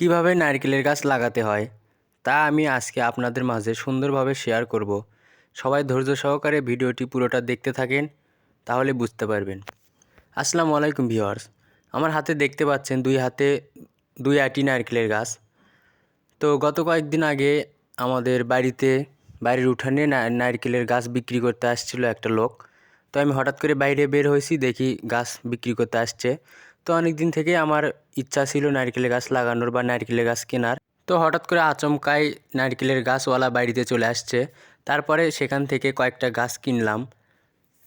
কীভাবে নারকেলের গাছ লাগাতে হয়, তা আমি আজকে আপনাদের মাঝে সুন্দরভাবে শেয়ার করব। সবাই ধৈর্য সহকারে ভিডিওটি পুরোটা দেখতে থাকেন, তাহলে বুঝতে পারবেন। আসসালামু আলাইকুম ভিওয়ার্স আমার হাতে দেখতে পাচ্ছেন দুই হাতে, দুই আটি নারকেলের গাছ। তো গত কয়েকদিন আগে আমাদের বাড়িতে, বাড়ির উঠানে নারকেলের গাছ বিক্রি করতে আসছিল একটা লোক। তো আমি হঠাৎ করে বাইরে বের হয়েছি, দেখি গাছ বিক্রি করতে আসছে। তো অনেক দিন থেকে আমার ইচ্ছা ছিল নারকেল গাছ লাগানোর বা নারকেলের গাছ কেনার। তো হঠাৎ করে আচমকাই নারকেলের গাছওয়ালা বাড়িতে চলে আসছে। তারপরে সেখান থেকে কয়েকটা গাছ কিনলাম।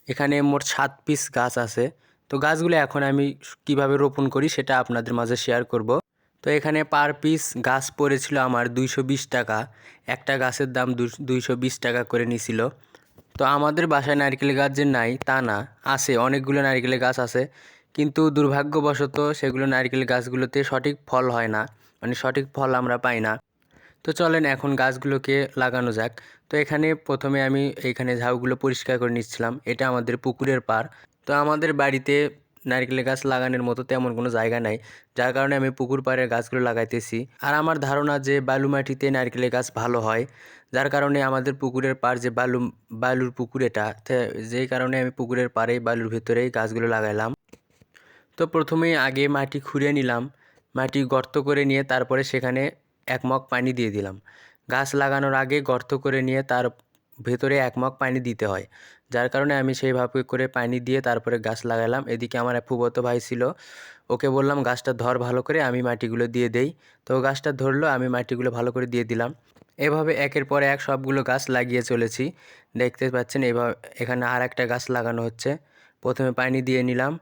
এখানে মোট সাত পিস গাছ আছে। তো গাছগুলো এখন আমি কীভাবে রোপণ করি সেটা আপনাদের মাঝে শেয়ার করব। তো এখানে পার পিস গাছ পড়েছিল আমার দুইশো বিশ টাকা। একটা গাছের দাম দুইশো বিশ টাকা করে নিছিল। তো আমাদের বাসায় নারকেল গাছ যে নাই তা না। আছে, অনেকগুলো নারকেলের গাছ আছে। কিন্তু দুর্ভাগ্যবশত সেগুলো নারকেল গাছগুলোতে সঠিক ফল হয় না মানে সঠিক ফল আমরা পাই না। তো চলেন এখন গাছগুলোকে লাগানো যাক। তো এখানে প্রথমে আমি এখানে ঝাউগুলো পরিষ্কার করে নিচ্ছিলাম। এটা আমাদের পুকুরের পার তো আমাদের বাড়িতে নারকেল গাছ লাগানোর মতো তেমন কোনো জায়গা নাই, যার কারণে আমি পুকুর পাড়ের গাছগুলো লাগাইতেছি। আর আমার ধারণা যে বালু মাটিতে নারকেলের গাছ ভালো হয়, যার কারণে আমাদের পুকুরের পাড় যে বালু, বালুর পুকুর এটা যেই কারণে আমি পুকুরের পাড়েই বালুর ভেতরেই গাছগুলো লাগাইলাম। তো প্রথমেই আগে মাটি খুঁড়ে নিলাম, মাটি গর্ত করে নিয়ে তারপরে সেখানে এক মগ পানি দিয়ে দিলাম। গাছ লাগানোর আগে গর্ত করে নিয়ে তার ভেতরে এক মগ পানি দিতে হয়। যার কারণে আমি সেইভাবে করে পানি দিয়ে তারপরে গাছ লাগালাম। এদিকে আমার ফুবতো ভাই ছিল, ওকে বললাম, গাছটা ধর ভালো করে, আমি মাটিগুলো দিয়ে দেই। তো গাছটা ধরলো, আমি মাটিগুলো ভালো করে দিয়ে দিলাম। এভাবে একের পর এক সবগুলো গাছ লাগিয়ে চলেছি। দেখতে পাচ্ছেন, এভাবে এখানে আর একটা গাছ লাগানো হচ্ছে। প্রথমে পানি দিয়ে নিলাম।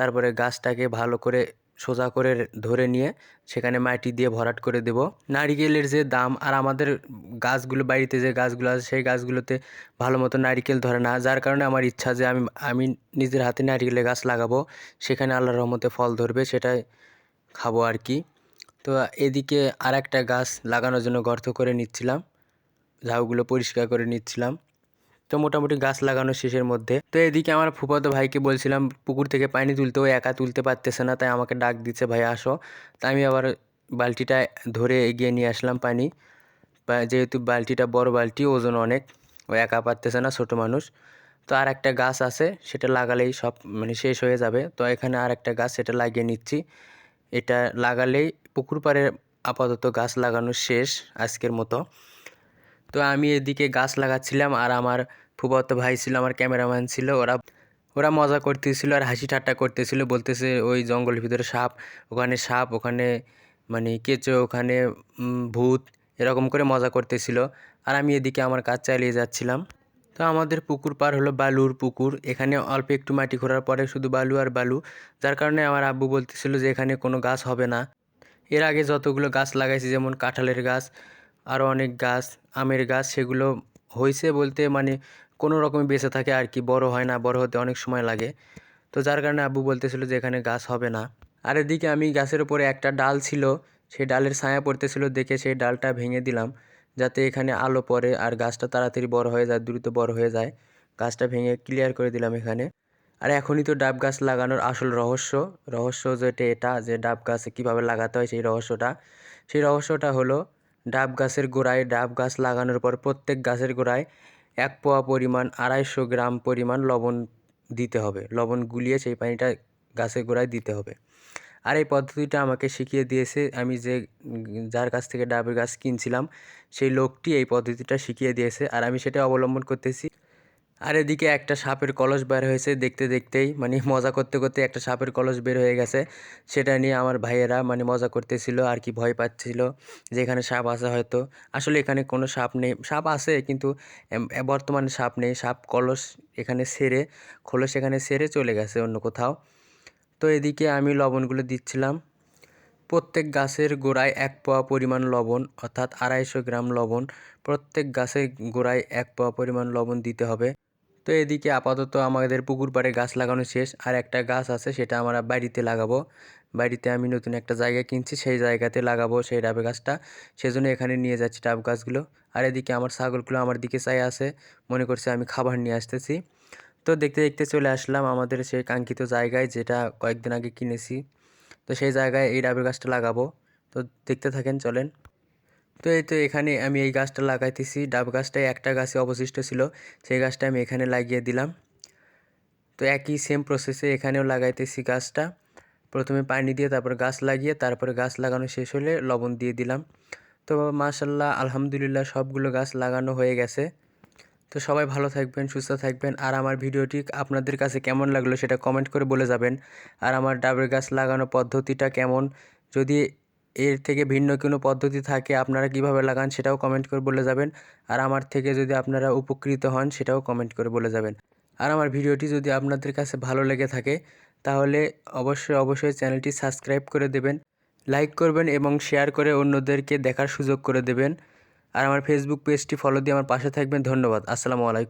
তারপরে গাছটাকে ভালো করে সোজা করে ধরে নিয়ে সেখানে মাটি দিয়ে ভরাট করে দেব। নারিকেলের যে দাম আর আমাদের গাছগুলো, বাড়িতে যে গাছগুলো আছে সেই গাছগুলোতে ভালো মতো নারিকেল ধরে না। যার কারণে আমার ইচ্ছা যে আমি আমি নিজের হাতে নারিকেলের গাছ লাগাবো, সেখানে আল্লাহর রহমতে ফল ধরবে, সেটাই খাব আর কি। তো এদিকে আর একটা গাছ লাগানোর জন্য গর্ত করে নিচ্ছিলাম, ঝাউগুলো পরিষ্কার করে নিচ্ছিলাম। তো মোটামুটি গাছ লাগানো শেষের মধ্যে। তো এদিকে আমার ফুফাতো ভাইকে বলছিলাম, পুকুর থেকে পানি তুলতে, ও একা তুলতে পারতেছে না, তাই আমাকে ডাক দিচ্ছে, ভাই, আসো। তাই আমি আবার বালতিটা ধরে এগিয়ে নিয়ে আসলাম পানি। যেহেতু বালতিটা বড় বালতি, ওজন অনেক, ও একা পারতেছে না, ছোটো মানুষ। তো আর একটা গাছ আছে, সেটা লাগালেই সব মানে শেষ হয়ে যাবে। তো এখানে আর একটা গাছ, সেটা লাগিয়ে নিচ্ছি। এটা লাগালেই পুকুর পাড়ে আপাতত গাছ লাগানো শেষ আজকের মতো। তো আমি এদিকে গাছ লাগাচ্ছিলাম আর আমার ফুফাতো ভাই ছিল, আমার ক্যামেরাম্যান ছিল, ওরা ওরা মজা করতেছিল আর হাসি ঠাট্টা করতেছিল, বলতেছে ওই জঙ্গলের ভিতরে সাপ, ওখানে সাপ, ওখানে মানে কেঁচো, ওখানে ভূত, এরকম করে মজা করতেছিল। আর আমি এদিকে আমার কাজ চালিয়ে যাচ্ছিলাম। তো আমাদের পুকুর পার হলো বালুর পুকুর, এখানে অল্প একটু মাটি খোঁড়ার পরে শুধু বালু আর বালু, যার কারণে আমার আব্বু বলতেছিল যে এখানে কোনো গাছ হবে না। এর আগে যতগুলো গাছ লাগাইছি, যেমন কাঁঠালের গাছ আরও অনেক গাছ, আমের গাছ, সেগুলো হয়েছে বলতে মানে কোনো রকমে বেঁচে থাকে আর কি, বড় হয় না, বড় হতে অনেক সময় লাগে। তো যার কারণে আব্বু বলতেছিল যে এখানে গাছ হবে না। আর এদিকে আমি গাছের উপরে একটা ডাল ছিল, সেই ডালের ছায়া পড়তেছিল দেখে সেই ডালটা ভেঙে দিলাম, যাতে এখানে আলো পড়ে আর গাছটা তাড়াতাড়ি বড় হয়ে যায়, দ্রুত বড় হয়ে যায়। গাছটা ভেঙে ক্লিয়ার করে দিলাম এখানে। আর এখনই তো ডাব গাছ লাগানোর আসল রহস্য রহস্য যেটা এটা, যে ডাব গাছে কীভাবে লাগাতে হয় সেই রহস্যটা। সেই রহস্যটা হলো ডাব গাছের গোড়ায় ডাব গাছ লাগানোর পর প্রত্যেক গাছের গোড়ায় এক পোয়া পরিমাণ আড়াইশো গ্রাম পরিমাণ লবণ দিতে হবে। লবণ গুলিয়ে সেই পানিটা গাছের গোড়ায় দিতে হবে। আর এই পদ্ধতিটা আমাকে শিখিয়ে দিয়েছে। আমি যে যার কাছ থেকে ডাবের গাছ কিনছিলাম, সেই লোকটি এই পদ্ধতিটা শিখিয়ে দিয়েছে। আর আমি সেটা অবলম্বন করতেছি আর এদিকে একটা সাপের কলস বের হয়েছে দেখতে দেখতেই মানে মজা করতে করতে একটা সাপের কলস বের হয়ে গেছে। সেটা নিয়ে আমার ভাইয়েরা মানে মজা করতেছিল, আর কি ভয় পাচ্ছিল যে এখানে সাপ আছে হয়তো। আসলে এখানে কোনো সাপ নেই। সাপ আছে, কিন্তু বর্তমানে সাপ নেই। সাপ কলস এখানে সেরে, খোলস এখানে সেরে চলে গেছে অন্য কোথাও। তো এদিকে আমি লবণগুলো দিচ্ছিলাম। প্রত্যেক গাছের গোড়ায় এক পোয়া পরিমাণ লবণ, অর্থাৎ আড়াইশো গ্রাম লবণ। প্রত্যেক গাছের গোড়ায় এক পোয়া পরিমাণ লবণ দিতে হবে। তো এদিকে আপাতত আমাদের পুকুর পাড়ে গাছ লাগানো শেষ, আর একটা গাছ আছে সেটা আমরা বাড়িতে লাগাবো। বাড়িতে আমি নতুন একটা জায়গা কিনছি, সেই জায়গাতে লাগাবো সেই ডাব গাছটা। সেজন্য এখানে নিয়ে যাচ্ছি ডাব গাছগুলো। আর এদিকে আমার ছাগলগুলো আমার দিকে চাই আছে, মনে করছে আমি খাবার নিয়ে আসতেছি। তো দেখতে দেখতে চলে আসলাম আমাদের সেই কাঙ্ক্ষিত জায়গায় যেটা কয়েকদিন আগে কিনেছি। তো সেই জায়গায় এই ডাবের গাছটা লাগাবো। তো দেখতে থাকেন, চলেন। তো এই তো এখানে আমি এই গাছটা লাগাইতেছি। ডাব গাছটায় একটা গাছে অবশিষ্ট ছিল, সেই গাছটা আমি এখানে লাগিয়ে দিলাম। তো একই সেম প্রসেসে এখানেও লাগাইতেছি গাছটা। প্রথমে পানি দিয়ে তারপর গাছ লাগিয়ে তারপরে গাছ লাগানো শেষ হলে লবণ দিয়ে দিলাম। তো মাশাল্লাহ আলহামদুলিল্লাহ সবগুলো গাছ লাগানো হয়ে গেছে। তো সবাই ভালো থাকবেন, সুস্থ থাকবেন। আর আমার ভিডিওটি আপনাদের কাছে কেমন লাগল সেটা কমেন্ট করে বলে যাবেন। আর আমার ডাবের গাছ লাগানো পদ্ধতিটা কেমন? যদি এর থেকে ভিন্ন কোনো পদ্ধতি থাকে, আপনারা কীভাবে লাগান সেটাও কমেন্ট করে বলে যাবেন। আর আমার থেকে যদি আপনারা উপকৃত হন সেটাও কমেন্ট করে বলে যাবেন। আর আমার ভিডিওটি যদি আপনাদের কাছে ভালো লেগে থাকে, তাহলে অবশ্যই অবশ্যই চ্যানেলটি সাবস্ক্রাইব করে দেবেন লাইক করবেন এবং শেয়ার করে অন্যদেরকে দেখার সুযোগ করে দেবেন। আর আমার ফেসবুক পেজটি ফলো দিয়ে আমার পাশে থাকবেন। ধন্যবাদ। আসসালামু আলাইকুম।